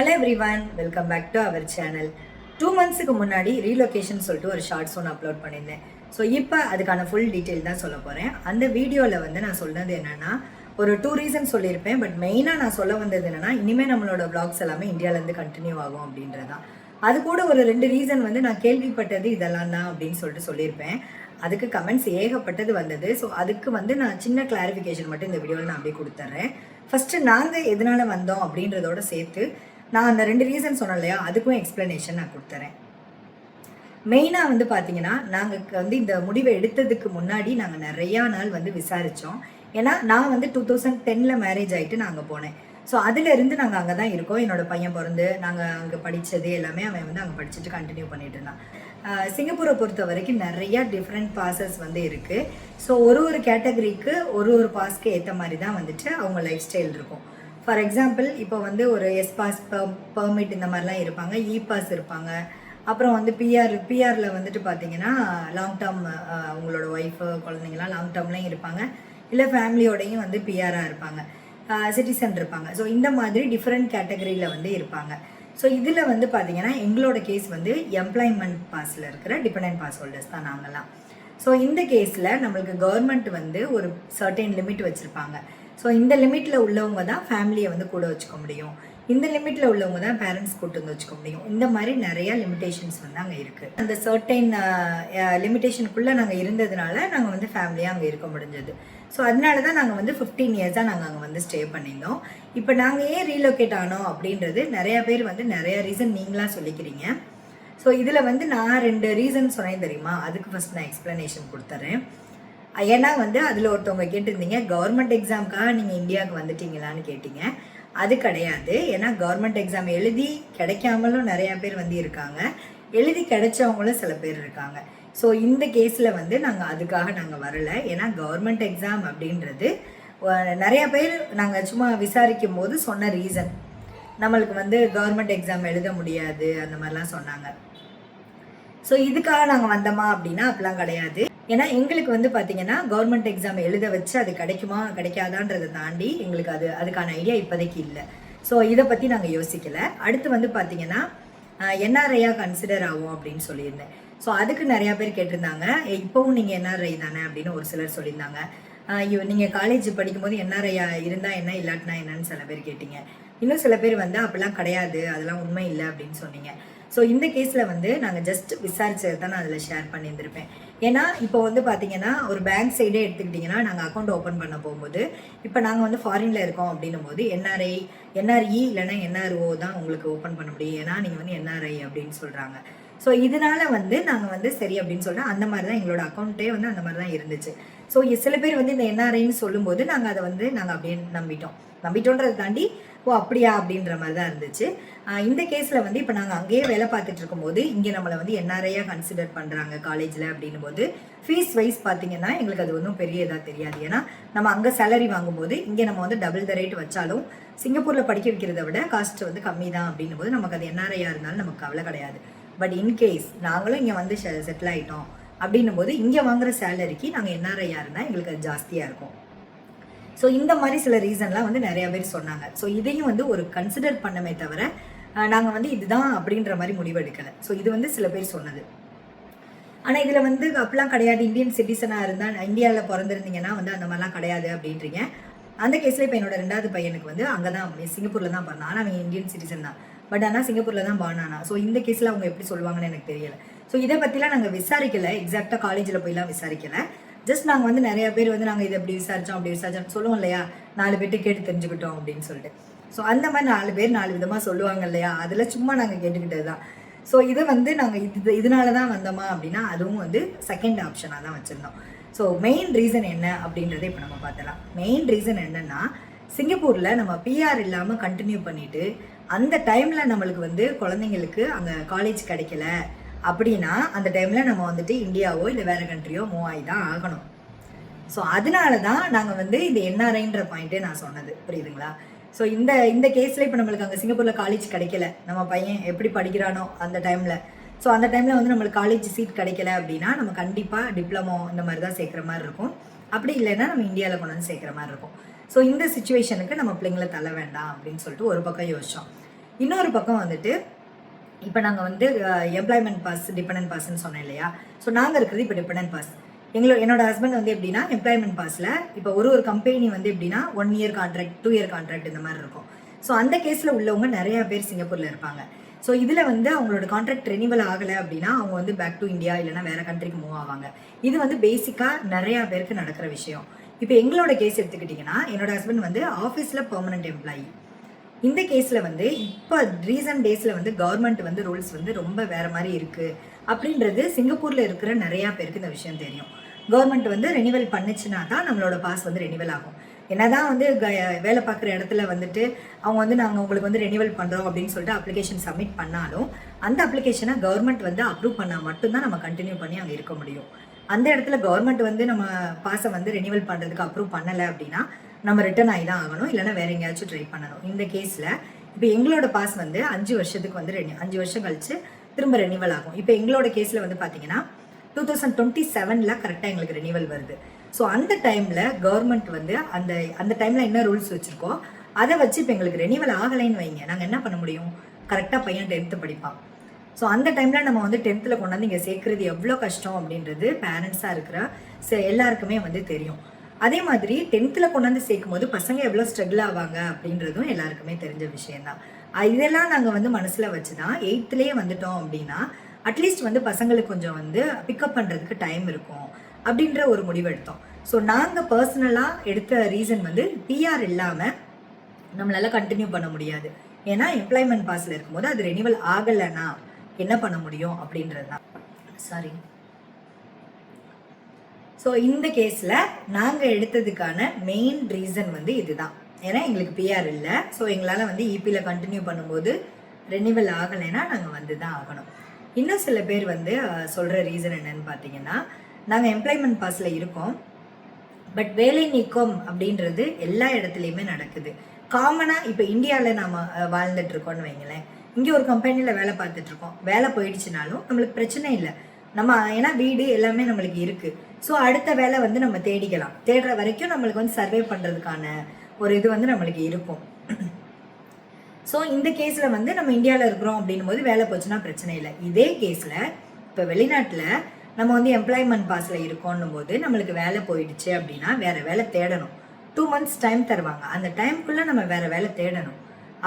Hello everyone welcome back to our channel two மந்த்ஸுக்கு முன்னாடி relocation சொல்லிட்டு ஒரு ஷார்ட்ஸ் ஒன்று அப்லோட் பண்ணியிருந்தேன். ஸோ இப்போ அதுக்கான ஃபுல் டீட்டெயில் தான் சொல்ல போகிறேன் அந்த வீடியோவில் வந்து நான் சொன்னது என்னென்னா ஒரு டூ ரீசன் சொல்லியிருப்பேன். பட் மெயினாக நான் சொல்ல வந்தது என்னென்னா இனிமேல் நம்மளோட ப்ளாக்ஸ் எல்லாமே இந்தியாவிலேருந்து கண்டினியூ ஆகும் அப்படின்றதான் அது கூட ஒரு ரெண்டு ரீசன் வந்து நான் கேள்விப்பட்டது இதெல்லாம் தான் அப்படின்னு சொல்லிட்டு சொல்லியிருப்பேன். அதுக்கு கமெண்ட்ஸ் ஏகப்பட்டது வந்தது. ஸோ அதுக்கு வந்து நான் சின்ன கிளாரிஃபிகேஷன் மட்டும் இந்த வீடியோவில் நான் அப்படியே கொடுத்துட்றேன் ஃபஸ்ட்டு நாங்கள் எதனால வந்தோம் அப்படின்றதோட சேர்த்து நான் அந்த ரெண்டு ரீசன் சொன்னேன் இல்லையா? அதுக்கும் எக்ஸ்ப்ளனேஷன் நான் கொடுத்துறேன். மெயினாக வந்து பார்த்தீங்கன்னா நாங்கள் வந்து இந்த முடிவை எடுத்ததுக்கு முன்னாடி நாங்கள் நிறையா நாள் வந்து விசாரித்தோம் ஏன்னா நான் வந்து டூ தௌசண்ட் டெனில் மேரேஜ் ஆகிட்டு நான் அங்கே போனேன். ஸோ அதுலேருந்து நாங்கள் அங்கே தான் இருக்கோம். என்னோட பையன் பிறந்து நாங்கள் அங்கே படித்தது எல்லாமே அவன் வந்து அங்கே படிச்சுட்டு கண்டினியூ பண்ணிட்டு இருந்தான். சிங்கப்பூரை பொறுத்த வரைக்கும் நிறையா டிஃப்ரெண்ட் பாசஸ் வந்து இருக்குது ஸோ ஒரு ஒரு கேட்டகரிக்கு ஒரு ஒரு பாஸ்க்கு ஏற்ற மாதிரி தான் வந்துட்டு அவங்க லைஃப் ஸ்டைல் இருக்கும். ஃபார் எக்ஸாம்பிள் இப்போ வந்து ஒரு எஸ் பாஸ் பெர்மிட் இந்த மாதிரிலாம் இருப்பாங்க இ பாஸ் இருப்பாங்க. அப்புறம் வந்து பிஆர் பிஆரில் வந்துட்டு பார்த்தீங்கன்னா லாங் டேர்ம் உங்களோட ஒய்ஃபு குழந்தைங்கலாம் லாங் டேர்ம்லையும் இருப்பாங்க. இல்லை ஃபேமிலியோடையும் வந்து பிஆராக இருப்பாங்க. சிட்டிசன் இருப்பாங்க. ஸோ இந்த மாதிரி டிஃப்ரெண்ட் கேட்டகரியில் வந்து இருப்பாங்க. ஸோ இதில் வந்து பார்த்தீங்கன்னா எங்களோட கேஸ் வந்து எம்ப்ளாய்மெண்ட் பாஸில் இருக்கிற டிபெண்டன்ட் பாஸ் ஹோல்டர்ஸ் தான் நாங்கள்லாம் ஸோ இந்த கேஸில் நம்மளுக்கு கவர்மெண்ட் வந்து ஒரு சர்டைன் லிமிட் வச்சுருப்பாங்க. ஸோ இந்த லிமிட்டில் உள்ளவங்க தான் ஃபேமிலியை வந்து கூட வச்சுக்க முடியும். இந்த லிமிட்டில் உள்ளவங்க தான் பேரண்ட்ஸ் கூட்டு வந்து வச்சுக்க முடியும். இந்த மாதிரி நிறைய லிமிடேஷன்ஸ் வந்து அங்கே இருக்குது அந்த சர்டைன் லிமிடேஷனுக்குள்ளே நாங்கள் இருந்ததுனால நாங்கள் வந்து ஃபேமிலியாக அங்கே இருக்க முடிஞ்சது. ஸோ அதனால தான் நாங்கள் வந்து ஃபிஃப்டீன் இயர்ஸாக நாங்கள் அங்கே வந்து ஸ்டே பண்ணியிருந்தோம். இப்போ நாங்கள் ஏன் ரீலொகேட் ஆனோம் அப்படின்றது நிறைய பேர் வந்து நிறைய ரீசன் நீங்களாக சொல்லிக்கிறீங்க. ஸோ இதில் வந்து நான் ரெண்டு ரீசன் சொன்னேன் தெரியுமா? அதுக்கு ஃபஸ்ட் நான் எக்ஸ்ப்ளனேஷன் கொடுத்துறேன். ஏன்னா வந்து அதில் ஒருத்தவங்க கேட்டிருந்தீங்க கவர்மெண்ட் எக்ஸாமுக்காக நீங்கள் இந்தியாவுக்கு வந்துட்டீங்களான்னு கேட்டீங்க. அது கிடையாது. ஏன்னா கவர்மெண்ட் எக்ஸாம் எழுதி கிடைக்காமலும் நிறையா பேர் வந்து இருக்காங்க. எழுதி கிடைச்சவங்களும் சில பேர் இருக்காங்க. ஸோ இந்த கேஸில் வந்து நாங்கள் அதுக்காக நாங்கள் வரலை. ஏன்னா கவர்மெண்ட் எக்ஸாம் அப்படின்றது நிறையா பேர் நாங்கள் சும்மா விசாரிக்கும் போது சொன்ன ரீசன் நம்மளுக்கு வந்து கவர்மெண்ட் எக்ஸாம் எழுத முடியாது அந்த மாதிரிலாம் சொன்னாங்க. ஸோ இதுக்காக நாங்கள் வந்தோமா அப்படின்னா அப்படிலாம் கிடையாது. ஏன்னா எங்களுக்கு வந்து பார்த்தீங்கன்னா கவர்மெண்ட் எக்ஸாம் எழுத வச்சு அது கிடைக்குமா கிடைக்காதான்றதை தாண்டி எங்களுக்கு அது அதுக்கான ஐடியா இப்போதைக்கு இல்லை. ஸோ இதை பற்றி நாங்கள் யோசிக்கலை. அடுத்து வந்து பார்த்தீங்கன்னா என்ஆர்ஐயாக கன்சிடர் ஆகும் அப்படின்னு சொல்லியிருந்தேன். ஸோ அதுக்கு நிறையா பேர் கேட்டிருந்தாங்க. இப்போவும் நீங்கள் என்ஆர்ஐ தானே? அப்படின்னு ஒரு சிலர் சொல்லியிருந்தாங்க. ஐயோ நீங்கள் காலேஜ் படிக்கும்போது என்ஆர்ஐயா இருந்தால் என்ன இல்லாட்டினா என்னன்னு சில பேர் கேட்டீங்க. இன்னும் சில பேர் வந்து அப்படிலாம் கிடையாது. அதெல்லாம் உண்மை இல்லை அப்படின்னு சொன்னீங்க. ஸோ இந்த கேஸில் வந்து நாங்கள் ஜஸ்ட் விசாரிச்சது தான் நான் அதில் ஷேர் பண்ணியிருந்திருப்பேன். ஏன்னா இப்போ வந்து பார்த்தீங்கன்னா ஒரு பேங்க் சைடே எடுத்துக்கிட்டிங்கன்னா நாங்கள் அக்கௌண்ட் ஓப்பன் பண்ண போகும்போது இப்போ நாங்கள் வந்து ஃபாரினில் இருக்கோம் அப்படின்னும் போது என்ஆர்ஐ என்ஆர்இ இல்லைன்னா என்ஆர்ஓ தான் உங்களுக்கு ஓப்பன் பண்ண முடியும். ஏன்னா நீங்கள் வந்து என்ஆர்ஐ அப்படின்னு சொல்கிறாங்க ஸோ இதனால வந்து நாங்கள் வந்து சரி அப்படின்னு சொல்லிட்டு அந்த மாதிரி தான் எங்களோட அக்கௌண்ட்டே வந்து அந்த மாதிரி தான் இருந்துச்சு. ஸோ சில பேர் வந்து இந்த என்ஆர்ஐன்னு சொல்லும்போது நாங்கள் அதை வந்து நாங்கள் அப்படியே நம்பிட்டோம். நம்பிட்டோன்றதை தாண்டி ஓ அப்படியா? அப்படின்ற மாதிரி தான் இருந்துச்சு இந்த கேஸில் வந்து இப்போ நாங்கள் அங்கேயே வேலை பார்த்துட்டு இருக்கும்போது இங்கே நம்மளை வந்து என்ஆர்ஐயாக கன்சிடர் பண்ணுறாங்க காலேஜில் அப்படின்னும் போது ஃபீஸ் வைஸ் பார்த்தீங்கன்னா எங்களுக்கு அது ஒன்றும் பெரிய இதாக தெரியாது. ஏன்னா நம்ம அங்கே சேலரி வாங்கும்போது இங்கே நம்ம வந்து டபுள் த ரேட் வச்சாலும் சிங்கப்பூரில் படிக்க வைக்கிறத விட காஸ்ட் வந்து கம்மி தான் அப்படின்னும் போது நமக்கு அது என்ஆர்ஐயாக இருந்தாலும் நமக்கு கவலை கிடையாது. பட் இன்கேஸ் நாங்களும் இங்கே வந்து செட்டில் ஆகிட்டோம் அப்படின்னும் போது இங்கே வாங்குற சேலரிக்கு நாங்கள் என்ஆர்ஐயாக இருந்தால் எங்களுக்கு அது ஜாஸ்தியாக இருக்கும். ஸோ இந்த மாதிரி சில ரீசன்லாம் வந்து நிறைய பேர் சொன்னாங்க. ஸோ இதையும் வந்து ஒரு கன்சிடர் பண்ணமே தவிர நாங்கள் வந்து இதுதான் அப்படின்ற மாதிரி முடிவெடுக்கலை ஸோ இது வந்து சில பேர் சொன்னது. ஆனால் இதில் வந்து அப்பெல்லாம் கிடையாது. இந்தியன் சிட்டிசனாக இருந்தால் இந்தியாவில் பிறந்திருந்தீங்கன்னா வந்து அந்த மாதிரிலாம் கிடையாது அப்படின்றீங்க. அந்த கேஸில் இப்போ என்னோட ரெண்டாவது பையனுக்கு வந்து அங்கே தான் சிங்கப்பூரில் தான் பிறந்தான். ஆனால் அவன் இந்தியன் சிட்டிசன் தான். பட் ஆனால் சிங்கப்பூரில் தான் பானானா ஸோ இந்த கேஸில் அவங்க எப்படி சொல்லுவாங்கன்னு எனக்கு தெரியலை. ஸோ இதை பற்றிலாம் நாங்கள் விசாரிக்கலை. எக்ஸாக்டாக காலேஜில் போய்லாம் விசாரிக்கலை. ஜஸ்ட் நாங்கள் வந்து நிறைய பேர் வந்து நாங்கள் இதை இப்படி விசாரித்தோம் அப்படி விசாரிச்சோம். சொல்லுவோம் இல்லையா? நாலு பேர்ட்டு கேட்டு தெரிஞ்சுக்கிட்டோம் அப்படின்னு சொல்லிட்டு. ஸோ அந்த மாதிரி நாலு பேர் நாலு விதமாக சொல்லுவாங்க இல்லையா? அதில் சும்மா நாங்கள் கேட்டுக்கிட்டது தான். ஸோ இதை வந்து நாங்கள் இது இதனால தான் வந்தோமா அப்படின்னா அதுவும் வந்து செகண்ட் ஆப்ஷனாக தான் வச்சுருந்தோம். ஸோ மெயின் ரீசன் என்ன அப்படின்றத இப்போ நம்ம பார்த்தலாம் மெயின் ரீசன் என்னென்னா சிங்கப்பூரில் நம்ம பிஆர் இல்லாமல் கண்டினியூ பண்ணிவிட்டு அந்த டைமில் நம்மளுக்கு வந்து குழந்தைங்களுக்கு அங்கே காலேஜ் கிடைக்கல. அப்படின்னா அந்த டைமில் நம்ம வந்துட்டு இந்தியாவோ இல்லை வேறு கண்ட்ரியோ மூவ் ஆகி தான் ஆகணும். ஸோ அதனால தான் நாங்கள் வந்து இந்த என்ஆர்ஐன்ற பாயிண்ட்டே நான் சொன்னது. புரியுதுங்களா? ஸோ இந்த இந்த கேஸில் இப்போ நம்மளுக்கு அங்கே சிங்கப்பூரில் காலேஜ் கிடைக்கல. நம்ம பையன் எப்படி படிக்கிறானோ அந்த டைமில் ஸோ அந்த டைமில் வந்து நம்மளுக்கு காலேஜ் சீட் கிடைக்கல அப்படின்னா நம்ம கண்டிப்பாக டிப்ளமோ இந்த மாதிரி தான் சேர்க்குற மாதிரி இருக்கும். அப்படி இல்லைன்னா நம்ம இந்தியாவில் கொண்டு வந்து சேர்க்குற மாதிரி இருக்கும். ஸோ இந்த சுச்சுவேஷனுக்கு நம்ம பிள்ளைங்களை தள்ள வேண்டாம் அப்படின்னு சொல்லிட்டு ஒரு பக்கம் யோசிச்சோம். இன்னொரு பக்கம் வந்துட்டு இப்போ நாங்கள் வந்து எம்ப்ளாய்மெண்ட் பாஸ் டிபெண்டன்ட் பாஸ்ன்னு சொன்னேன் இல்லையா? ஸோ நாங்கள் இருக்கிறது இப்போ டிபெண்டன்ட் பாஸ் எங்களோட என்னோட ஹஸ்பண்ட் வந்து எப்படின்னா எம்ப்ளாய்மெண்ட் பாஸில் இப்போ ஒரு ஒரு கம்பெனி வந்து எப்படின்னா one year contract two year contract இந்த மாதிரி இருக்கும். ஸோ அந்த கேஸில் உள்ளவங்க நிறையா பேர் சிங்கப்பூரில் இருப்பாங்க. ஸோ இதில் வந்து அவங்களோட கான்ட்ராக்ட் ரெனிவல் ஆகலை அப்படின்னா அவங்க வந்து பேக் டு இந்தியா இல்லைனா வேறு கண்ட்ரிக்கு மூவ் ஆவாங்க. இது வந்து பேசிக்காக நிறையா பேருக்கு நடக்கிற விஷயம். இப்போ எங்களோட கேஸ் எடுத்துக்கிட்டிங்கன்னா என்னோட ஹஸ்பண்ட் வந்து ஆஃபீஸில் பெர்மனன்ட் எம்ப்ளாயி இந்த கேஸில் வந்து இப்போ ரீசன்ட் டேஸில் வந்து கவர்மெண்ட் வந்து ரூல்ஸ் வந்து ரொம்ப வேறு மாதிரி இருக்குது அப்படின்றது சிங்கப்பூரில் இருக்கிற நிறையா பேருக்கு இந்த விஷயம் தெரியும். கவர்மெண்ட் வந்து ரெனிவல் பண்ணுச்சுன்னா தான் நம்மளோட பாஸ் வந்து ரெனிவல் ஆகும். என்னதான் வந்து வேலை பார்க்குற இடத்துல வந்துட்டு அவங்க வந்து நாங்கள் உங்களுக்கு வந்து ரெனிவல் பண்ணுறோம் அப்படின்னு சொல்லிட்டு அப்ளிகேஷன் சப்மிட் பண்ணாலும் அந்த அப்ளிகேஷனை கவர்மெண்ட் வந்து அப்ரூவ் பண்ணால் மட்டும்தான் நம்ம கண்டினியூ பண்ணி அங்கே இருக்க முடியும். அந்த இடத்துல கவர்மெண்ட் வந்து நம்ம பாஸை வந்து ரெனிவல் பண்ணுறதுக்கு அப்ரூவ் பண்ணலை அப்படின்னா நம்ம ரிட்டர்ன் ஆகி தான் ஆகணும் இல்லைன்னா வேற எங்கேயாச்சும் ட்ரை பண்ணணும். இந்த கேஸில் இப்போ எங்களோட பாஸ் வந்து அஞ்சு வருஷத்துக்கு வந்து ரெனி அஞ்சு வருஷம் கழிச்சு திரும்ப ரெனிவல் ஆகும். இப்போ எங்களோட கேஸில் வந்து பார்த்தீங்கன்னா டூ தௌசண்ட் டுவெண்ட்டி செவனில் கரெக்டாக எங்களுக்கு ரெனிவல் வருது. ஸோ அந்த டைமில் கவர்மெண்ட் வந்து அந்த அந்த டைமில் என்ன ரூல்ஸ் வச்சுருக்கோ அதை வச்சு இப்போ எங்களுக்கு ரெனிவல் ஆகலைன்னு வைங்க. நாங்கள் என்ன பண்ண முடியும்? கரெக்டாக பையன் டென்த்து படிப்பான். ஸோ அந்த டைமில் நம்ம வந்து டென்த்தில் கொண்டாந்து இங்கே சேர்க்குறது எவ்வளோ கஷ்டம் அப்படின்றது பேரண்ட்ஸாக இருக்கிற ச- எல்லாருக்குமே வந்து தெரியும். அதே மாதிரி டென்த்தில் கொண்டாந்து சேர்க்கும் போது பசங்க எவ்வளோ ஸ்ட்ரகிள் ஆவாங்க அப்படின்றதும் எல்லாருக்குமே தெரிஞ்ச விஷயம்தான். இதெல்லாம் நாங்கள் வந்து மனசில் வச்சு தான் எயித்துலேயே வந்துட்டோம் அப்படின்னா அட்லீஸ்ட் வந்து பசங்களுக்கு கொஞ்சம் வந்து பிக்கப் பண்ணுறதுக்கு டைம் இருக்கும் அப்படின்ற ஒரு முடிவு எடுத்தோம். ஸோ நாங்கள் பர்சனலாக எடுத்த ரீசன் வந்து பிஆர் இல்லாமல் நம்மளால கண்டினியூ பண்ண முடியாது. ஏன்னா எம்ப்ளாய்மெண்ட் பாஸில் இருக்கும்போது அது ரெனிவல் ஆகலைன்னா என்ன பண்ண முடியும் அப்படின்றது தான் சாரி ஸோ இந்த கேஸில் நாங்கள் எடுத்ததுக்கான மெயின் ரீசன் வந்து இதுதான். ஏன்னா எங்களுக்கு பிஆர் இல்லை. ஸோ எங்களால் வந்து இபியில் கண்டினியூ பண்ணும்போது ரெனிவல் ஆகலைன்னா நாங்கள் வந்து தான் ஆகணும். இன்னும் சில பேர் வந்து சொல்கிற ரீசன் என்னன்னு பார்த்தீங்கன்னா நாங்கள் எம்ப்ளாய்மெண்ட் பாஸில் இருக்கோம். பட் வேலை நீக்கம் அப்படின்றது எல்லா இடத்துலையுமே நடக்குது. காமனாக இப்போ இந்தியாவில் நாம் வாழ்ந்துட்டு இருக்கோம்னு வைங்களேன். இங்கே ஒரு கம்பெனியில் வேலை பார்த்துட்ருக்கோம் வேலை போயிடுச்சுனாலும் நம்மளுக்கு பிரச்சனை இல்லை. நம்ம ஏன்னா வீடு எல்லாமே நம்மளுக்கு இருக்குது ஸோ அடுத்த வேலை வந்து நம்ம தேடிக்கலாம். தேடுற வரைக்கும் நம்மளுக்கு வந்து சர்வே பண்ணுறதுக்கான ஒரு இது வந்து நம்மளுக்கு இருக்கும். ஸோ இந்த கேஸில் வந்து நம்ம இந்தியாவில் இருக்கிறோம் அப்படின்னும் போது வேலை போச்சுன்னா பிரச்சனை இல்லை. இதே கேஸில் இப்போ வெளிநாட்டில் நம்ம வந்து எம்ப்ளாய்மெண்ட் பாஸில் இருக்கோன்னும் போது நம்மளுக்கு வேலை போயிடுச்சு அப்படின்னா வேறு வேலை தேடணும். டூ மந்த்ஸ் டைம் தருவாங்க. அந்த டைம்குள்ளே நம்ம வேறு வேலை தேடணும்.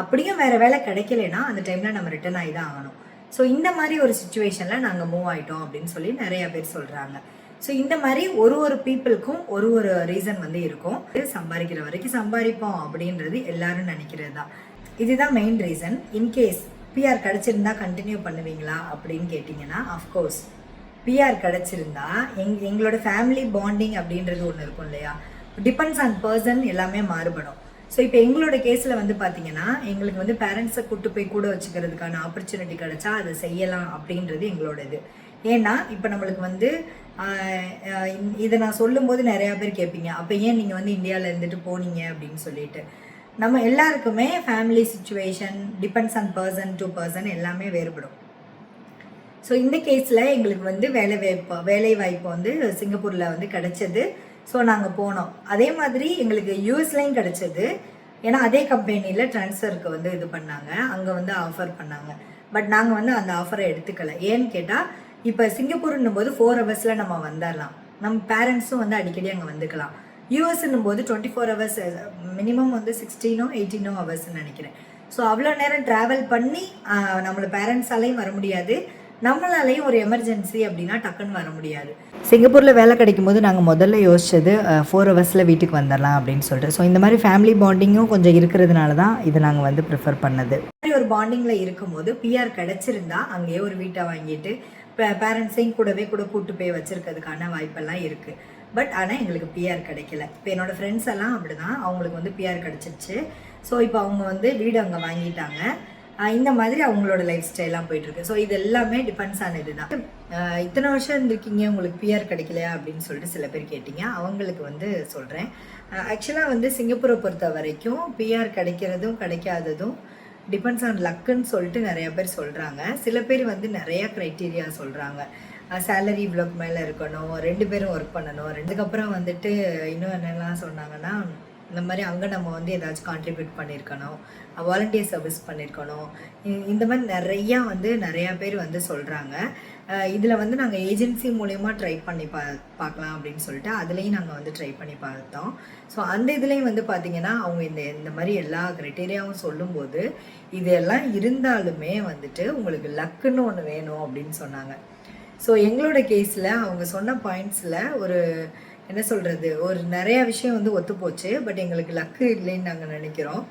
அப்படியும் வேறு வேலை கிடைக்கலனா அந்த டைமில் நம்ம ரிட்டர்ன் ஆகி தான் ஆகணும். ஸோ இந்த மாதிரி ஒரு சுச்சுவேஷனில் நாங்கள் மூவ் ஆகிட்டோம் அப்படின்னு சொல்லி நிறைய பேர் சொல்கிறாங்க ஸோ இந்த மாதிரி ஒரு ஒரு பீப்புளுக்கும் ஒரு ஒரு ரீசன் வந்து இருக்கும். சம்பாதிக்கிற வரைக்கும் சம்பாதிப்போம் அப்படின்றது எல்லாரும் நினைக்கிறது தான். இதுதான் main reason in case PR கிடச்சிருந்தா continue பண்ணுவீங்களா அப்படின்னு கேட்டிங்கன்னா அஃப்கோர்ஸ் பிஆர் கிடச்சிருந்தா எங் எங்களோட ஃபேமிலி பாண்டிங் அப்படின்றது ஒன்று இருக்கும் இல்லையா? டிபெண்ட்ஸ் ஆன் பர்சன் எல்லாமே மாறுபடும். ஸோ இப்போ எங்களோட கேஸில் வந்து பார்த்தீங்கன்னா எங்களுக்கு வந்து பேரண்ட்ஸை கூட்டு போய் கூட வச்சுக்கிறதுக்கான ஆப்பர்ச்சுனிட்டி கிடைச்சா அதை செய்யலாம் அப்படின்றது எங்களோட இது. ஏன்னா இப்போ நம்மளுக்கு வந்து இதை நான் சொல்லும்போது நிறையா பேர் கேட்பீங்க. அப்போ ஏன் நீங்கள் வந்து இந்தியாவில் இருந்துட்டு போனீங்க அப்படின்னு சொல்லிட்டு. நம்ம எல்லாருக்குமே family situation depends on person to person எல்லாமே வேறுபடும். ஸோ இந்த கேஸில் எங்களுக்கு வந்து வேலை வாய்ப்பு வேலை வாய்ப்பு வந்து சிங்கப்பூரில் வந்து கிடைச்சது. ஸோ நாங்கள் போனோம். அதே மாதிரி எங்களுக்கு யூஎஸ்லையும் கிடைச்சது. ஏன்னா அதே கம்பெனியில் ட்ரான்ஸ்ஃபருக்கு வந்து இது பண்ணாங்க. அங்கே வந்து ஆஃபர் பண்ணாங்க. பட் நாங்கள் வந்து அந்த ஆஃபரை எடுத்துக்கல. ஏன்னு கேட்டால் இப்போ சிங்கப்பூர்னும் போது ஃபோர் ஹவர்ஸில் நம்ம வந்துடலாம் நம்ம பேரண்ட்ஸும் வந்து அடிக்கடி அங்கே வந்துக்கலாம். யூஎஸ்ன்னும் போது டுவெண்ட்டி ஃபோர் ஹவர்ஸ் மினிமம் வந்து சிக்ஸ்டீனோ எயிட்டீனோ ஹவர்ஸ்ன்னு நினைக்கிறேன். ஸோ அவ்வளோ நேரம் ட்ராவல் பண்ணி நம்மளை நம்மள பேரண்ட்ஸாலையும் வர முடியாது. நம்மளாலையும் ஒரு எமர்ஜென்சி அப்படின்னா டக்குன்னு வர முடியாது. சிங்கப்பூரில் வேலை கிடைக்கும் போது நாங்கள் முதல்ல யோசிச்சது ஃபோர் ஹவர்ஸில் வீட்டுக்கு வந்துடலாம் அப்படின்னு சொல்லிட்டு. ஸோ இந்த மாதிரி ஃபேமிலி பாண்டிங்கும் கொஞ்சம் இருக்கிறதுனால தான் இதை நாங்கள் வந்து ப்ரிஃபர் பண்ணது. மாதிரி ஒரு பாண்டிங்கில் இருக்கும்போது பிஆர் கிடச்சிருந்தா அங்கேயே ஒரு வீட்டை வாங்கிட்டு பேரண்ட்ஸையும் கூடவே கூட கூட்டு போய் வச்சுருக்கிறதுக்கான வாய்ப்பெல்லாம் இருக்குது பட் ஆனால் எங்களுக்கு பிஆர் கிடைக்கல. இப்போ என்னோடய ஃப்ரெண்ட்ஸ் எல்லாம் அப்படிதான். அவங்களுக்கு வந்து பிஆர் கிடச்சிருச்சு. ஸோ இப்போ அவங்க வந்து வீடு அங்கே வாங்கிட்டாங்க. இந்த மாதிரி அவங்களோட லைஃப் ஸ்டைலாம் போயிட்டுருக்கு ஸோ இது எல்லாமே டிபெண்ட்ஸ் ஆன இதுதான். இத்தனை வருஷம் இருந்திருக்கீங்க உங்களுக்கு பிஆர் கிடைக்கலையா அப்படின்னு சொல்லிட்டு சில பேர் கேட்டீங்க. அவங்களுக்கு வந்து சொல்கிறேன் ஆக்சுவலாக வந்து சிங்கப்பூரை பொறுத்த வரைக்கும் பிஆர் கிடைக்கிறதும் கிடைக்காததும் டிபெண்ட்ஸ் ஆன் லக்குன்னு சொல்லிட்டு நிறைய பேர் சொல்கிறாங்க சில பேர் வந்து நிறைய க்ரைட்டீரியா சொல்கிறாங்க சேலரி இவ்வளோக்கு மேலே இருக்கணும் ரெண்டு பேரும் ஒர்க் பண்ணணும். ரெண்டுக்கப்புறம் வந்துட்டு இன்னும் என்னெல்லாம் சொன்னாங்கன்னா இந்த மாதிரி அங்கே நம்ம வந்து ஏதாச்சும் கான்ட்ரிபியூட் பண்ணியிருக்கணும் வாலண்டியர் சர்வீஸ் பண்ணியிருக்கணும் இந்த மாதிரி நிறையா வந்து நிறையா பேர் வந்து சொல்கிறாங்க இதில் வந்து நாங்கள் ஏஜென்சி மூலயமா ட்ரை பண்ணி பா பார்க்கலாம் அப்படின்னு சொல்லிட்டு அதுலேயும் நாங்கள் வந்து ட்ரை பண்ணி பார்த்தோம். ஸோ அந்த இதுலேயும் வந்து பார்த்திங்கன்னா அவங்க இந்த இந்த மாதிரி எல்லா க்ரைட்டீரியாவும் சொல்லும்போது இதெல்லாம் இருந்தாலுமே வந்துட்டு உங்களுக்கு லக்குன்னு ஒன்று வேணும் அப்படின்னு சொன்னாங்க. ஸோ எங்களோட கேஸில் அவங்க சொன்ன பாயிண்ட்ஸில் ஒரு என்ன சொல்கிறது ஒரு நிறையா விஷயம் வந்து ஒத்துப்போச்சு பட் எங்களுக்கு லக்கு இல்லைன்னு நாங்கள் நினைக்கிறோம்.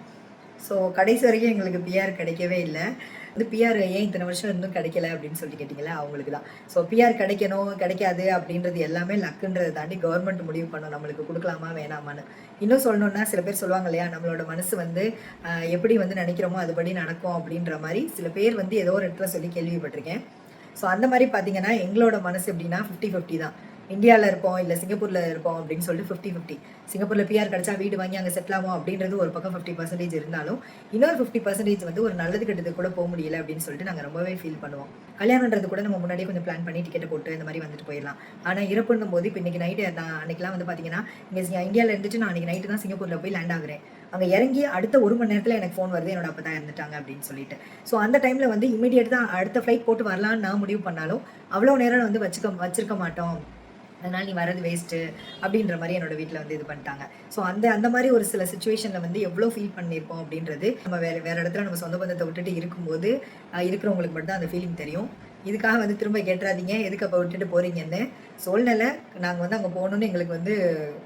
ஸோ கடைசி வரைக்கும் எங்களுக்கு பிஆர் கிடைக்கவே இல்லை. வந்து பிஆர் ஏன் இத்தனை வருஷம் இன்னும் கிடைக்கல அப்படின்னு சொல்லி கேட்டிங்களா அவங்களுக்கு தான். ஸோ பிஆர் கிடைக்கணும் கிடைக்காது அப்படின்றது எல்லாமே லக்குன்றதை தாண்டி கவர்மெண்ட் முடிவு பண்ணும் நம்மளுக்கு கொடுக்கலாமா வேணாமான்னு. இன்னும் சொல்லணும்னா சில பேர் சொல்லுவாங்க இல்லையா நம்மளோட மனசு வந்து எப்படி வந்து நினைக்கிறோமோ அதுபடி நடக்கும் அப்படின்ற மாதிரி. சில பேர் வந்து ஏதோ ஒரு இடத்துல சொல்லி கேள்விப்பட்டிருக்கேன். ஸோ அந்த மாதிரி பார்த்தீங்கன்னா எங்களோட மனசு எப்படின்னா ஃபிஃப்டி ஃபிஃப்டி தான். இந்தியாவில் இருப்போம் இல்லை சிங்கப்பூரில் இருப்போம் அப்படின்னு சொல்லிட்டு ஃபிஃப்டி ஃபிஃப்டி சிங்கப்பூரில் பிஆர் கிடச்சா வீடு வாங்கி அங்கே செட்டில் ஆகும் அப்படின்றது ஒரு பக்கம் ஃபிஃப்டி பர்சன்டேஜ் இருந்தாலும் இன்னொரு ஃபிஃப்டி பர்சன்டேஜ் வந்து ஒரு நல்லது கெட்டது கூட போக முடியல அப்படின்னு சொல்லிட்டு நாங்கள் ரொம்பவே ஃபீல் பண்ணுவோம். கல்யாணன்றது கூட நம்ம முன்னாடியே கொஞ்சம் பிளான் பண்ணி டிக்கெட்டை போட்டு இந்த மாதிரி வந்துட்டு போயிடலாம். ஆனால் இறப்புன்னும் போது இப்போ இன்னைக்கு நைட்டு நான் அன்றைக்கெலாம் வந்து பார்த்தீங்கன்னா இங்கே இந்தியாவில் இருந்துட்டு நான் அன்றைக்கி நைட்டு தான் சிங்கப்பூரில் போய் லேண்ட் ஆகுறேன். அங்கே இறங்கி அடுத்த ஒரு மணி நேரத்தில் எனக்கு ஃபோன் வருது என்னோட அப்போ தான் இறந்துட்டாங்க அப்படின்னு சொல்லிட்டு. ஸோ அந்த டைமில் வந்து இமீடியட் தான் அடுத்த ஃப்ளைட் போட்டு வரலான்னு நான் முடிவு பண்ணாலும் அவ்வளோ நேரம் வந்து வச்சுக்க வச்சிருக்க மாட்டோம். அதனால் நீ வரது வேஸ்ட்டு அப்படின்ற மாதிரி என்னோட வீட்டில் வந்து இது பண்ணிட்டாங்க. ஸோ அந்த அந்த மாதிரி ஒரு சில சுச்சுவேஷனில் வந்து எவ்வளோ ஃபீல் பண்ணியிருப்போம் அப்படின்றது நம்ம வேறு வேறு இடத்துல நம்ம சொந்த பந்தத்தை விட்டுட்டு இருக்கும்போது இருக்கிறவங்களுக்கு மட்டும்தான் அந்த ஃபீலிங் தெரியும். இதுக்காக வந்து திரும்ப கேட்டுறாதீங்க. எதுக்கு அப்போ விட்டுட்டு போகிறீங்கன்னு சூழ்நிலை நாங்கள் வந்து அங்கே போகணுன்னு எங்களுக்கு வந்து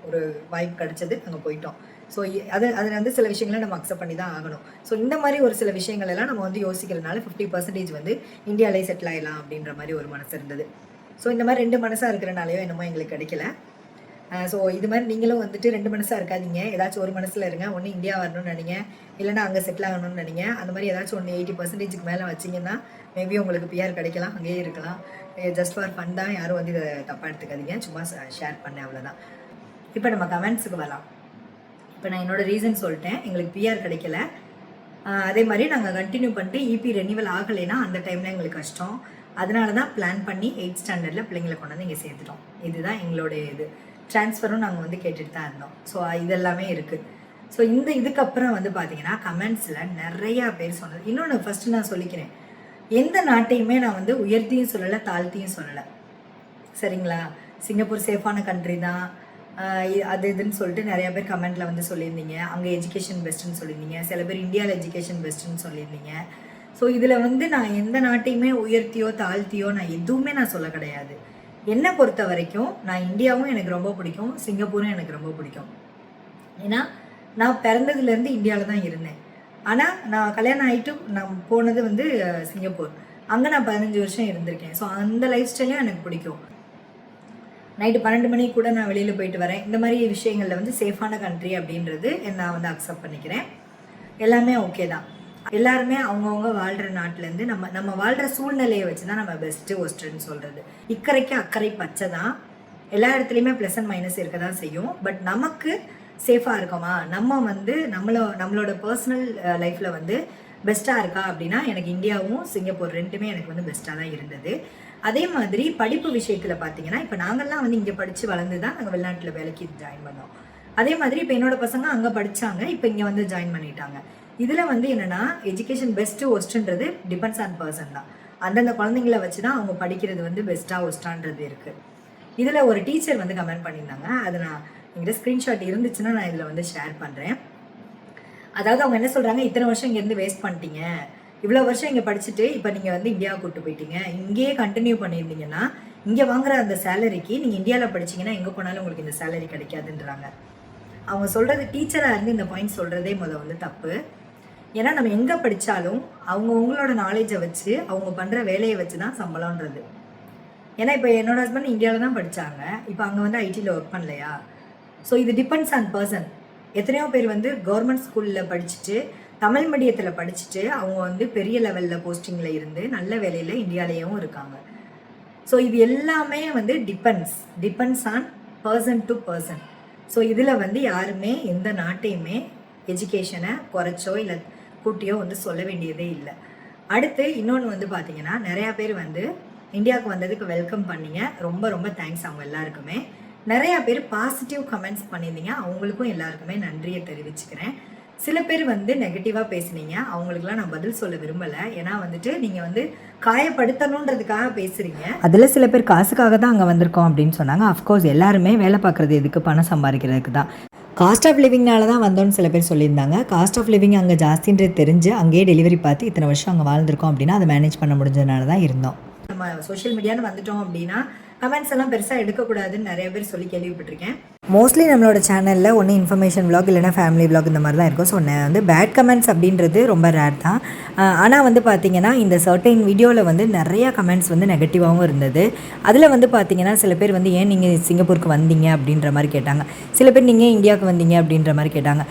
ஒரு வாய்ப்பு கிடச்சது அங்கே போயிட்டோம். ஸோ அது அதில் வந்து சில விஷயங்களை நம்ம அக்செப்ட் பண்ணி தான் ஆகணும். ஸோ இந்த மாதிரி ஒரு சில விஷயங்கள் எல்லாம் நம்ம வந்து யோசிக்கிறதுனால ஃபிஃப்டி பர்சன்டேஜ் வந்து இந்தியாவிலே செட்டில் ஆயிடலாம் அப்படின்ற மாதிரி ஒரு மனசு இருந்தது. ஸோ இந்த மாதிரி ரெண்டு மனசாக இருக்கிறனாலையோ என்னமோ எங்களுக்கு கிடைக்கல. ஸோ இது மாதிரி நீங்களும் வந்துட்டு ரெண்டு மனசாக இருக்காதீங்க. ஏதாச்சும் ஒரு மனசில் இருங்க. ஒன்று இந்தியா வரணும்னு நினைங்க. இல்லைன்னா அங்கே செட்டில் ஆகணும்னு நினைங்க. அந்த மாதிரி ஏதாச்சும் ஒன்று எயிட்டி பர்சன்டேஜுக்கு மேலே வச்சிங்கன்னா மேபி உங்களுக்கு பிஆர் கிடைக்கலாம். அங்கேயே இருக்கலாம். ஜஸ்ட் ஃபார் ஃபன் தான். யாரும் வந்து இதை தப்பாக எடுத்துக்காதீங்க. சும்மா ஷேர் பண்ணேன் அவ்வளோதான் இப்போ நம்ம கமெண்ட்ஸுக்கு வரலாம். இப்போ நான் என்னோடய ரீசன் சொல்லிட்டேன். எங்களுக்கு பிஆர் கிடைக்கல. அதே மாதிரி நாங்கள் கண்டினியூ பண்ணிட்டு இபி ரெனிவல் ஆகலைன்னா அந்த டைமில் எங்களுக்கு கஷ்டம். அதனால தான் பிளான் பண்ணி எயிட் ஸ்டாண்டர்டில் பிள்ளைங்களை கொண்டு வந்து இங்கே சேர்த்துட்டோம். இதுதான் எங்களுடைய இது. ட்ரான்ஸ்ஃபரும் நாங்கள் வந்து கேட்டுட்டு தான் இருந்தோம். ஸோ இதெல்லாமே இருக்குது ஸோ இந்த இதுக்கப்புறம் வந்து பார்த்தீங்கன்னா கமெண்ட்ஸில் நிறையா பேர் சொன்னது. இன்னொன்று ஃபஸ்ட்டு நான் சொல்லிக்கிறேன். எந்த நாட்டையுமே நான் வந்து உயர்த்தியும் சொல்லலை தாழ்த்தியும் சொல்லலை. சரிங்களா? சிங்கப்பூர் சேஃபான கண்ட்ரி தான். அது இதுன்னு சொல்லிட்டு நிறையா பேர் கமெண்ட்டில் வந்து சொல்லியிருந்தீங்க. அங்கே எஜுகேஷன் பெஸ்ட்டுன்னு சொல்லியிருந்தீங்க. சில பேர் இந்தியாவில் எஜுகேஷன் பெஸ்ட்டுன்னு சொல்லியிருந்தீங்க. ஸோ இதில் வந்து நான் எந்த நாட்டையுமே உயர்த்தியோ தாழ்த்தியோ நான் எதுவுமே நான் சொல்ல கிடையாது. என்னை பொறுத்த வரைக்கும் நான் இந்தியாவும் எனக்கு ரொம்ப பிடிக்கும் சிங்கப்பூரும் எனக்கு ரொம்ப பிடிக்கும். ஏன்னா நான் பிறந்ததுலேருந்து இந்தியாவில் தான் இருந்தேன். ஆனால் நான் கல்யாணம் ஆகிட்டு நான் போனது வந்து சிங்கப்பூர். அங்கே நான் பதினஞ்சு வருஷம் இருந்திருக்கேன். ஸோ அந்த லைஃப் ஸ்டைலும் எனக்கு பிடிக்கும். நைட்டு பன்னெண்டு மணிக்கு கூட நான் வெளியில் போயிட்டு வரேன். இந்த மாதிரி விஷயங்களில் வந்து சேஃபான கண்ட்ரி அப்படின்றது நான் வந்து அக்செப்ட் பண்ணிக்கிறேன். எல்லாமே ஓகே தான். எல்லாருமே அவங்கவுங்க வாழ்கிற நாட்டிலேருந்து நம்ம நம்ம வாழ்கிற சூழ்நிலையை வச்சு தான் நம்ம பெஸ்ட்டு ஒஸ்ட்டுன்னு சொல்கிறது இக்கரைக்கு அக்கறை பச்சை தான் எல்லா இடத்துலையுமே ப்ளஸ் அண்ட் மைனஸ் இருக்க தான் செய்யும். பட் நமக்கு சேஃபாக இருக்கோமா? நம்ம வந்து நம்மளோ நம்மளோட பர்சனல் லைஃப்பில் வந்து பெஸ்ட்டாக இருக்கா அப்படின்னா எனக்கு இந்தியாவும் சிங்கப்பூர் ரெண்டுமே எனக்கு வந்து பெஸ்ட்டாக தான் இருந்தது. அதே மாதிரி படிப்பு விஷயத்தில் பார்த்தீங்கன்னா இப்போ நாங்கள்லாம் வந்து இங்கே படித்து வளர்ந்து தான் நாங்கள் வெளிநாட்டில் வேலைக்கு ஜாயின் பண்ணோம். அதே மாதிரி இப்போ என்னோட பசங்க அங்கே படித்தாங்க இப்போ இங்கே வந்து ஜாயின் பண்ணிட்டாங்க. இதில் வந்து என்னென்னா எஜுகேஷன் பெஸ்ட்டு ஒஸ்ட்டுன்றது டிபெண்ட்ஸ் ஆன் பர்சன் தான். அந்தந்த குழந்தைங்கள வச்சு தான் அவங்க படிக்கிறது வந்து பெஸ்ட்டாக ஒஸ்ட்டான்றது இருக்குது இதில் ஒரு டீச்சர் வந்து கமெண்ட் பண்ணியிருந்தாங்க. அதை நான் எங்கிட்ட ஸ்க்ரீன்ஷாட் இருந்துச்சுன்னா நான் இதில் வந்து ஷேர் பண்ணுறேன் அதாவது அவங்க என்ன சொல்கிறாங்க இத்தனை வருஷம் இங்கேருந்து வேஸ்ட் பண்ணிட்டீங்க. இவ்வளோ வருஷம் இங்கே படிச்சுட்டு இப்போ நீங்கள் வந்து இந்தியாவை கூட்டு போயிட்டீங்க. இங்கேயே கண்டினியூ பண்ணியிருந்தீங்கன்னா இங்கே வாங்குற அந்த சேலரிக்கு நீங்கள் இந்தியாவில் படிச்சீங்கன்னா எங்கே போனாலும் உங்களுக்கு இந்த சேலரி கிடைக்காதுன்றாங்க. அவங்க சொல்கிறது டீச்சராக இருந்து இந்த பாயிண்ட் சொல்கிறதே முதல் வந்து தப்பு. ஏன்னா நம்ம எங்கே படித்தாலும் அவங்க உங்களோட நாலேஜை வச்சு அவங்க பண்ணுற வேலையை வச்சு தான் சம்பளம்ன்றது. ஏன்னா இப்போ என்னோட ஹஸ்பண்ட் இந்தியாவில் தான் படித்தாங்க இப்போ அங்கே வந்து ஐடியில் ஒர்க் பண்ணலையா? ஸோ இது டிபெண்ட்ஸ் ஆன் பர்சன் எத்தனையோ பேர் வந்து கவர்மெண்ட் ஸ்கூலில் படிச்சுட்டு தமிழ் மீடியத்தில் படிச்சுட்டு அவங்க வந்து பெரிய லெவலில் போஸ்டிங்கில் இருந்து நல்ல வேலையில் இந்தியாலேயும் இருக்காங்க. ஸோ இது எல்லாமே வந்து depends depends on person to person so இதில் வந்து யாருமே எந்த நாட்டையுமே எஜுகேஷனை குறைச்சோ இல்லை கூட்டியோ வந்து சொல்ல வேண்டியதே இல்லை. அடுத்து இன்னொன்று வந்து பார்த்தீங்கன்னா நிறையா பேர் வந்து இந்தியாவுக்கு வந்ததுக்கு வெல்கம் பண்ணீங்க. ரொம்ப ரொம்ப தேங்க்ஸ் அவங்க எல்லாருக்குமே. நிறையா பேர் பாசிட்டிவ் கமெண்ட்ஸ் பண்ணியிருந்தீங்க. அவங்களுக்கும் எல்லாருக்குமே நன்றியை தெரிவிச்சுக்கிறேன். சில பேர் வந்து நெகட்டிவாக பேசுனீங்க. அவங்களுக்குலாம் நான் பதில் சொல்ல விரும்பலை. ஏன்னா வந்துட்டு நீங்கள் வந்து காயப்படுத்தணுன்றதுக்காக பேசுகிறீங்க அதில் சில பேர் காசுக்காக தான் அங்கே வந்திருக்கோம் அப்படின்னு சொன்னாங்க. அஃப்கோர்ஸ் எல்லாருமே வேலை பார்க்குறது எதுக்கு? பணம் சம்பாதிக்கிறதுக்கு தான். காஸ்ட் ஆஃப் லிவிங்னால தான் வந்தோன்னு சில பேர் சொல்லியிருந்தாங்க. காஸ்ட் ஆஃப் லிவிங் அங்கே ஜாஸ்தின்றது தெரிஞ்சு அங்கேயே டெலிவரி பார்த்து இத்தனை வருஷம் அங்கே வாழ்ந்திருக்கோம் அப்படின்னா அதை மேனேஜ் பண்ண முடிஞ்சதுனால தான் இருந்தோம். நம்ம சோஷியல் மீடியான்னு வந்துட்டோம் அப்படின்னா கமெண்ட்ஸ் எல்லாம் பெருசாக எடுக்கக்கூடாதுன்னு நிறைய பேர் சொல்லி கேள்விப்பட்டிருக்கேன். மோஸ்ட்லி நம்மளோட சேனலில் ஒன்று இன்ஃபர்மேஷன் vlog இல்லைனா ஃபேமிலி vlog இந்த மாதிரி தான் இருக்கும் ஸோ வந்து பேட் கமெண்ட்ஸ் அப்படின்றது ரொம்ப ரேர் தான். ஆனால் வந்து பார்த்திங்கன்னா இந்த சர்டைன் வீடியோவில் வந்து நிறையா கமெண்ட்ஸ் வந்து நெகட்டிவாகவும் இருந்தது. அதில் வந்து பார்த்திங்கன்னா சில பேர் வந்து ஏன் நீங்கள் சிங்கப்பூருக்கு வந்தீங்க? அப்படின்ற மாதிரி கேட்டாங்க. சில பேர் நீங்கள் இந்தியாவுக்கு வந்தீங்க? அப்படின்ற மாதிரி கேட்டாங்க.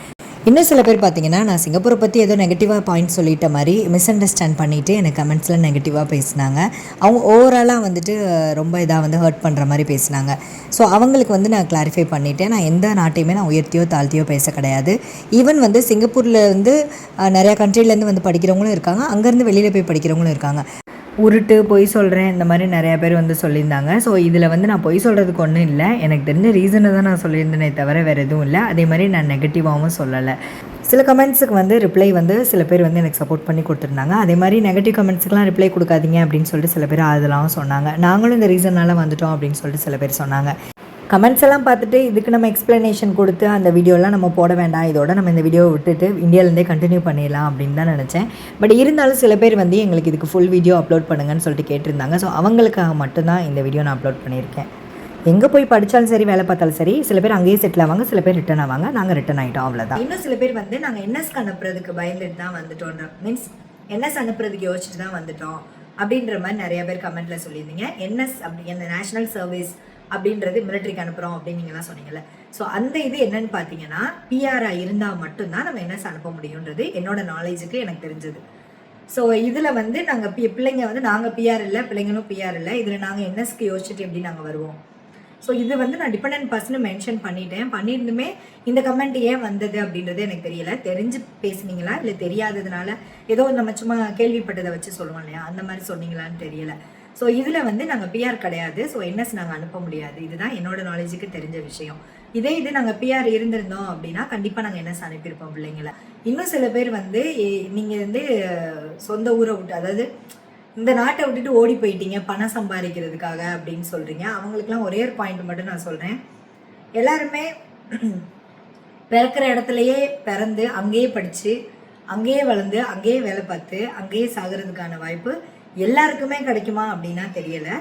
இன்னும் சில பேர் பார்த்தீங்கன்னா நான் சிங்கப்பூரை பற்றி ஏதோ நெகட்டிவாக பாயிண்ட் சொல்லிட்ட மாதிரி மிஸ் அண்டர்ஸ்டாண்ட் பண்ணிவிட்டு எனக்கு கமெண்ட்ஸில் நெகட்டிவாக பேசினாங்க. அவங்க ஓவராலாக வந்துட்டு ரொம்ப இதாக வந்து ஹர்ட் பண்ணுற மாதிரி பேசினாங்க. ஸோ அவங்களுக்கு வந்து நான் கிளாரிஃபை பண்ணிவிட்டேன் நான் எந்த நாட்டையுமே நான் உயர்த்தியோ தாழ்த்தியோ பேச கிடையாது. ஈவன் வந்து சிங்கப்பூரில் வந்து நிறையா கண்ட்ரிலேருந்து வந்து படிக்கிறவங்களும் இருக்காங்க. அங்கேருந்து வெளியில் போய் படிக்கிறவங்களும் இருக்காங்க. உருட்டு பொய் சொல்கிறேன் இந்த மாதிரி நிறையா பேர் வந்து சொல்லியிருந்தாங்க. ஸோ இதில் வந்து நான் பொய் சொல்கிறதுக்கு ஒன்றும் இல்லை. எனக்கு தெரிஞ்ச ரீசனை தான் நான் சொல்லியிருந்தேனே தவிர வேறு எதுவும் இல்லை. அதே மாதிரி நான் நெகட்டிவாகவும் சொல்லலை. சில கமெண்ட்ஸுக்கு வந்து ரிப்ளை வந்து சில பேர் வந்து எனக்கு சப்போர்ட் பண்ணி கொடுத்துருந்தாங்க. அதே மாதிரி நெகட்டிவ் கமெண்ட்ஸுக்கெலாம் ரிப்ளை கொடுக்காதீங்க அப்படின்னு சொல்லிட்டு சில பேர் அதெல்லாம் சொன்னாங்க. நாங்களும் இந்த ரீசனால் வந்துட்டோம் அப்படின்னு சொல்லிட்டு சில பேர் சொன்னாங்க. கமெண்ட்ஸ் எல்லாம் பார்த்துட்டு இதுக்கு நம்ம எக்ஸ்ப்ளனேஷன் கொடுத்து அந்த வீடியோலாம் நம்ம போட வேண்டாம். இதோட நம்ம இந்த வீடியோவை விட்டுட்டு இந்தியாவிலேருந்தே கண்டினியூ பண்ணிடலாம் அப்படின்னு தான் நினச்சேன். பட் இருந்தாலும் சில பேர் வந்து எங்களுக்கு இதுக்கு ஃபுல் வீடியோ அப்லோட் பண்ணுங்கன்னு சொல்லிட்டு கேட்டிருந்தாங்க. ஸோ அவங்களுக்காக மட்டும்தான் இந்த வீடியோ நான் அப்லோட் பண்ணியிருக்கேன். எங்கே போய் படித்தாலும் சரி வேலை பார்த்தாலும் சரி சில பேர் அங்கேயே செட்டில் ஆவாங்க சில பேர் ரிட்டர்ன் ஆவாங்க. நாங்கள் ரிட்டர்ன் ஆகிட்டோம் அவ்வளோதான் இன்னும் சில பேர் வந்து நாங்கள் என்எஸ்க்கு அனுப்புறதுக்கு பயந்துட்டு தான் வந்துட்டோம். மீன்ஸ் என்எஸ் அனுப்புறதுக்கு யோசிச்சுட்டு தான் வந்துட்டோம். அப்படின்ற மாதிரி நிறைய பேர் கமெண்ட்ல சொல்லியிருந்தீங்க. என்எஸ் அப்படி அந்த நேஷனல் சர்வீஸ் அப்படின்றது மிலிட்ரிக்கு அனுப்புகிறோம் அப்படின்னு நீங்களாம் சொன்னீங்கல்ல. ஸோ அந்த இது என்னன்னு பார்த்தீங்கன்னா பிஆர்ஐ இருந்தால் மட்டும்தான் நம்ம என்எஸ் அனுப்ப முடியுன்றது என்னோட நாலேஜுக்கு எனக்கு தெரிஞ்சது. ஸோ இதில் வந்து நாங்கள் பி பிள்ளைங்க வந்து நாங்கள் பிஆர் இல்லை பிள்ளைங்களும் பிஆர் இல்லை இதில் நாங்கள் என்எஸ்க்கு யோசிச்சுட்டு எப்படி நாங்கள் வருவோம்? ஸோ இது வந்து நான் டிபெண்ட் பர்சன் மென்ஷன் பண்ணிட்டேன். பண்ணியிருந்துமே இந்த கமெண்ட் ஏன் வந்தது அப்படின்றது எனக்கு தெரியல. தெரிஞ்சு பேசுனீங்களா? இல்லை தெரியாததுனால ஏதோ நம்ம சும்மா கேள்விப்பட்டதை வச்சு சொல்லுவோம் இல்லையா? அந்த மாதிரி சொன்னீங்களான்னு தெரியலை. ஸோ இதில் வந்து நாங்கள் பிஆர் கிடையாது. ஸோ என்எஸ் நாங்கள் அனுப்ப முடியாது. இதுதான் என்னோட நாலேஜுக்கு தெரிஞ்ச விஷயம். இதே இது நாங்கள் பிஆர் இருந்திருந்தோம் அப்படின்னா கண்டிப்பாக நாங்கள் என்எஸ் அனுப்பியிருப்போம் பிள்ளைங்கள. இன்னும் சில பேர் வந்து நீங்கள் வந்து சொந்த ஊரை விட்டு அதாவது இந்த நாட்டை விட்டுட்டு ஓடி போயிட்டீங்க பணம் சம்பாதிக்கிறதுக்காக அப்படின்னு சொல்கிறீங்க அவங்களுக்குலாம் ஒரே ஒரு பாயிண்ட் மட்டும் நான் சொல்கிறேன் எல்லாருமே பிறக்கிற இடத்துலையே பிறந்து அங்கேயே படித்து அங்கேயே வளர்ந்து அங்கேயே வேலை பார்த்து அங்கேயே சாகிறதுக்கான வாய்ப்பு எல்லாருக்குமே கிடைக்குமா அப்படின்னா தெரியலை.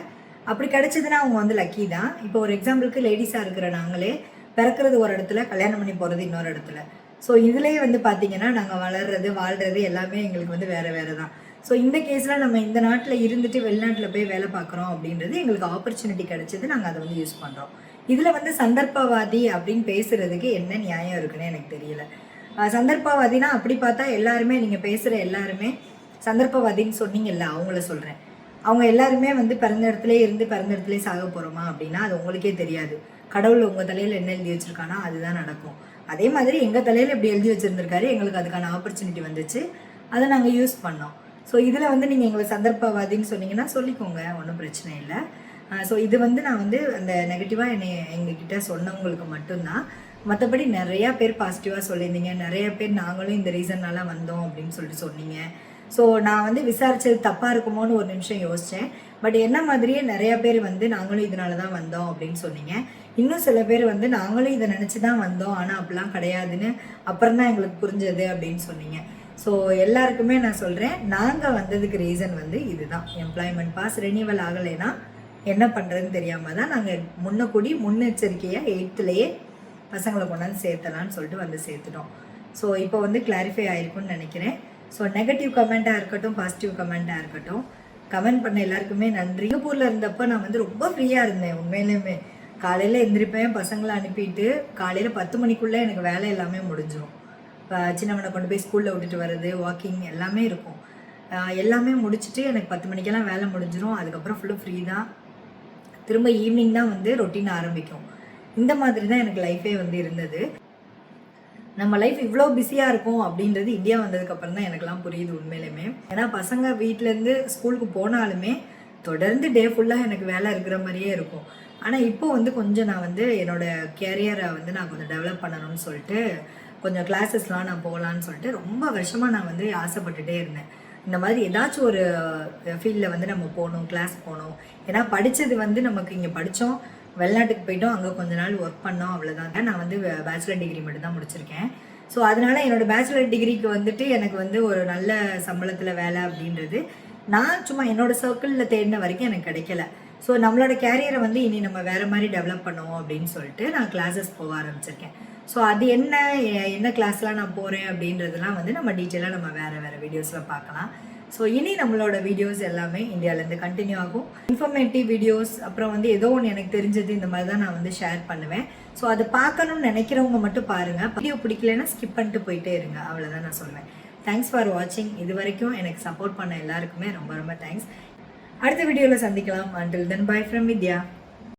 அப்படி கிடைச்சதுன்னா அவங்க வந்து லக்கி தான். இப்போ ஒரு எக்ஸாம்பிளுக்கு லேடிஸாக இருக்கிற நாங்களே பிறக்கிறது ஒரு இடத்துல கல்யாணம் பண்ணி போகிறது இன்னொரு இடத்துல. ஸோ இதுலேயே வந்து பார்த்தீங்கன்னா நாங்கள் வளர்றது வாழ்கிறது எல்லாமே எங்களுக்கு வந்து வேறு வேறு தான். ஸோ இந்த கேஸில் நம்ம இந்த நாட்டில் இருந்துட்டு வெளிநாட்டில் போய் வேலை பார்க்குறோம் அப்படின்றது எங்களுக்கு ஆப்பர்ச்சுனிட்டி கிடைச்சது. நாங்கள் அதை வந்து யூஸ் பண்ணுறோம் இதில் வந்து சந்தர்ப்பவாதி அப்படின்னு பேசுகிறதுக்கு என்ன நியாயம் இருக்குன்னு எனக்கு தெரியல. சந்தர்ப்பவாதினா அப்படி பார்த்தா எல்லாருமே நீங்கள் பேசுகிற எல்லாருமே சந்தர்ப்பவாதின்னு சொன்னீங்கல்ல அவங்கள சொல்கிறேன் அவங்க எல்லாருமே வந்து பிறந்த இடத்துல இருந்து பிறந்த இடத்துல சாக போகிறோமா அப்படின்னா அது உங்களுக்கே தெரியாது. கடவுள் உங்கள் தலையில் என்ன எழுதி வச்சுருக்கானா அதுதான் நடக்கும். அதே மாதிரி எங்கள் தலையில் இப்படி எழுதி வச்சுருந்துருக்காரு எங்களுக்கு அதுக்கான ஆப்பர்ச்சுனிட்டி வந்துச்சு. அதை நாங்கள் யூஸ் பண்ணோம். ஸோ இதில் வந்து நீங்கள் எங்களை சந்தர்ப்பவாதின்னு சொன்னீங்கன்னா சொல்லிக்கோங்க ஒன்றும் பிரச்சனை இல்லை. ஸோ இது வந்து நான் வந்து அந்த நெகட்டிவாக என்னை எங்ககிட்ட சொன்னவங்களுக்கு மட்டும்தான். மற்றபடி நிறையா பேர் பாசிட்டிவாக சொல்லியிருந்தீங்க. நிறைய பேர் நாங்களும் இந்த ரீசன்னால வந்தோம் அப்படின்னு சொல்லிட்டு சொன்னீங்க. ஸோ நான் வந்து விசாரிச்சது தப்பாக இருக்குமோன்னு ஒரு நிமிஷம் யோசித்தேன் பட் என்ன மாதிரியே நிறைய பேர் வந்து நாங்களும் இதனால தான் வந்தோம் அப்படின்னு சொன்னீங்க. இன்னும் சில பேர் வந்து நாங்களும் இதை நினச்சி தான் வந்தோம். ஆனால் அப்படிலாம் கிடையாதுன்னு அப்புறம் தான் எங்களுக்கு புரிஞ்சது அப்படின்னு சொன்னீங்க. ஸோ எல்லாருக்குமே நான் சொல்கிறேன் நாங்கள் வந்ததுக்கு ரீசன் வந்து இதுதான். எம்ப்ளாய்மெண்ட் பாஸ் ரெனியூவல் ஆகலைன்னா என்ன பண்ணுறதுன்னு தெரியாமல் தான் நாங்கள் முன்னக்கூடி முன்னெச்சரிக்கையாக எயித்துலேயே பசங்களை கொண்டாந்து சேர்த்தலான்னு சொல்லிட்டு வந்து சேர்த்துட்டோம். ஸோ இப்போ வந்து கிளாரிஃபை ஆயிருக்கும்னு நினைக்கிறேன். ஸோ நெகட்டிவ் கமெண்ட்டாக இருக்கட்டும் பாசிட்டிவ் கமெண்ட்டாக இருக்கட்டும் கமெண்ட் பண்ண எல்லாருக்குமே நன்றி. சிங்கப்பூரில் இருந்தப்போ நான் வந்து ரொம்ப ஃப்ரீயாக இருந்தேன் உண்மையிலுமே. காலையில் எந்திரிப்பேன் பசங்களை அனுப்பிட்டு காலையில் பத்து மணிக்குள்ளே எனக்கு வேலை எல்லாமே முடிஞ்சிடும் இப்போ சின்னவனை கொண்டு போய் ஸ்கூலில் விட்டுட்டு வர்றது வாக்கிங் எல்லாமே இருக்கும். எல்லாமே முடிச்சுட்டு எனக்கு பத்து மணிக்கெல்லாம் வேலை முடிஞ்சிடும் அதுக்கப்புறம் ஃபுல்லாக ஃப்ரீ தான். திரும்ப ஈவினிங் தான் வந்து ரொட்டீன் ஆரம்பிக்கும். இந்த மாதிரி தான் எனக்கு லைஃபே வந்து இருந்தது. நம்ம லைஃப் இவ்வளோ பிஸியாக இருக்கும் அப்படின்றது இந்தியா வந்ததுக்கப்புறம் தான் எனக்குலாம் புரியுது உண்மையிலுமே. ஏன்னா பசங்க வீட்டிலேருந்து ஸ்கூலுக்கு போனாலுமே தொடர்ந்து டே ஃபுல்லாக எனக்கு வேலை இருக்கிற மாதிரியே இருக்கும். ஆனால் இப்போ வந்து கொஞ்சம் நான் வந்து என்னோட கேரியரை வந்து நான் கொஞ்சம் டெவலப் பண்ணணும்னு சொல்லிட்டு கொஞ்சம் கிளாஸஸ்லாம் நான் போகலான்னு சொல்லிட்டு ரொம்ப வருஷமாக நான் வந்து ஆசைப்பட்டுட்டே இருந்தேன். இந்த மாதிரி ஏதாச்சும் ஒரு ஃபீல்டில் வந்து நம்ம போகணும் கிளாஸ் போகணும். ஏன்னா படித்தது வந்து நமக்கு இங்கே படித்தோம் வெளிநாட்டுக்கு போயிட்டோம் அங்கே கொஞ்ச நாள் ஒர்க் பண்ணோம் அவ்வளோதாங்க நான் வந்து பேச்சுலர் டிகிரி மட்டும் தான் முடிச்சிருக்கேன். ஸோ அதனால என்னோட பேச்சுலர் டிகிரிக்கு வந்துட்டு எனக்கு வந்து ஒரு நல்ல சம்பளத்தில் வேலை அப்படின்றது நான் சும்மா என்னோட சர்க்கிளில் தேடின வரைக்கும் எனக்கு கிடைக்கல. ஸோ நம்மளோட கேரியரை வந்து இனி நம்ம வேறு மாதிரி டெவலப் பண்ணுவோம் அப்படின்னு சொல்லிட்டு நான் கிளாஸஸ் போக ஆரம்பிச்சிருக்கேன். ஸோ அது என்ன என்ன கிளாஸ்லாம் நான் போகிறேன் அப்படின்றதெல்லாம் வந்து நம்ம டீட்டெயிலாக நம்ம வேறு வேறு வீடியோஸில் பார்க்கலாம். ஸோ இனி நம்மளோட வீடியோஸ் எல்லாமே இந்தியாவிலேருந்து கண்டினியூ ஆகும். இன்ஃபர்மேட்டிவ் வீடியோஸ் அப்புறம் வந்து ஏதோ ஒன்று எனக்கு தெரிஞ்சது இந்த மாதிரி தான் நான் வந்து ஷேர் பண்ணுவேன். ஸோ அதை பார்க்கணும்னு நினைக்கிறவங்க மட்டும் பாருங்கள் வீடியோ பிடிக்கலன்னா ஸ்கிப் பண்ணிட்டு போயிட்டே இருங்க. அவ்வளோதான் நான் சொல்லுவேன் தேங்க்ஸ் ஃபார் வாட்சிங் இது வரைக்கும் எனக்கு சப்போர்ட் பண்ண எல்லாருக்குமே ரொம்ப ரொம்ப தேங்க்ஸ் அடுத்த வீடியோவில் சந்திக்கலாம். Until then bye from Vidya